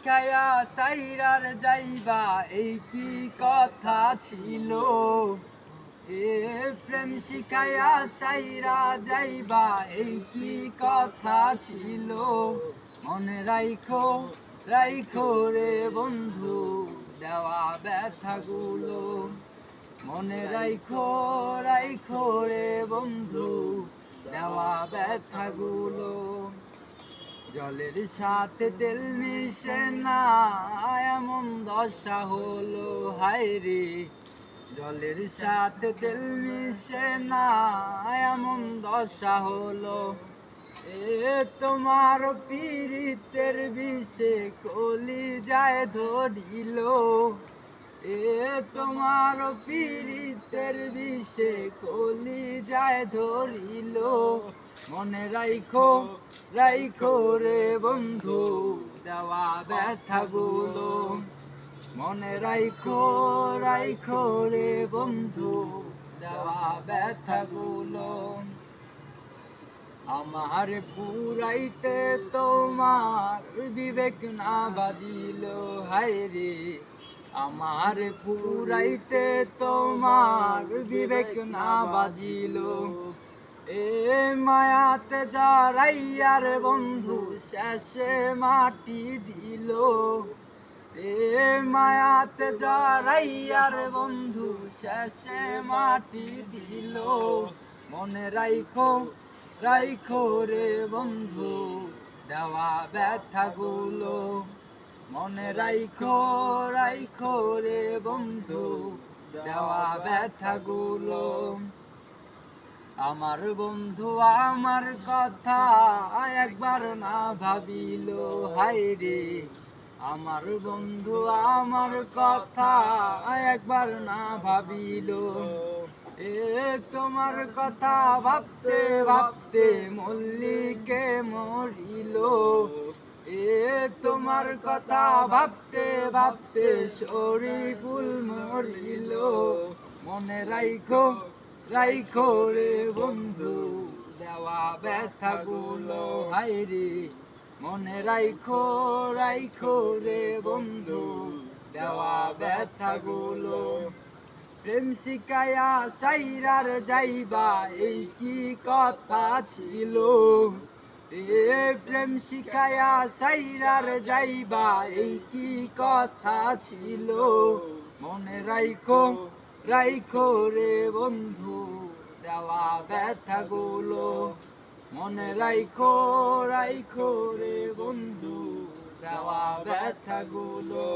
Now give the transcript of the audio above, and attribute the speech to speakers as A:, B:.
A: শিখায়া সাইরার যাইবা, এই কি কথা ছিল? এ প্রেম শিখায়া সাইরা যাইবা, এই কি কথা ছিল? মনে রাইখো রাইখো রে বন্ধু, দেওয়া ব্যথাগুলো। মনে রাইখো রাইখো রে বন্ধু, দেওয়া ব্যথাগুলো। জলের সাথে তেল মিশে না, এমন দশা হলো, হায় রে। জলের সাথে তেল মিশে না, এমন দশা হলো। এ তোমার পীড়িতের বিষে কলি যায় ধরিল। এ তোমার পীড়িতের বিষে কলি যায় ধরিল। মনে রাইখো রাইখো রে বন্ধু, দেওয়া ব্যথাগুলো। মনে রাইখো রাইখো রে বন্ধু, দেওয়া ব্যথাগুলো। আমার পুরাইতে তোমার বিবেক না বাজিল, হায় রে। আমার পুরাইতে তোমার বিবেক না বাজিল। এ মায়াতে যারাইয়ার বন্ধু শেষে মাটি দিল। এ মায়াতে যারাইয়ার বন্ধু শেষে মাটি দিল। মনে রাইখো রাইখো রে বন্ধু, দেওয়া ব্যথাগুলো। মনে রাইখো রাইখো রে বন্ধু, দেওয়া ব্যথাগুলো। আমার বন্ধু, আমার কথা একবার না ভাবিল, হায় রে। আমার বন্ধু, আমার কথা একবার না ভাবিল। এ তোমার কথা ভাবতে ভাবতে মল্লিকে মরিল। এ তোমার কথা ভাবতে ভাবতে শরীফুল মরিল। মনে রাইখো রাইখো রে বন্ধু। দেওয়া ব্যথাগুলো হাই রে। মনে রাইখো রাইখো রে, বন্ধু। দেওয়া ব্যথাগুলো। প্রেম শিকায়া সাইরার যাইবা, এই কি কথা ছিল? এ প্রেম শিকায়া সাইরার যাইবা, এই কি কথা ছিল? মনে রাইখো রাইখো রে বন্ধু দেওয়া ব্যথাগুলো মনে রাইখো রাইখো রে বন্ধু দেওয়া ব্যথাগুলো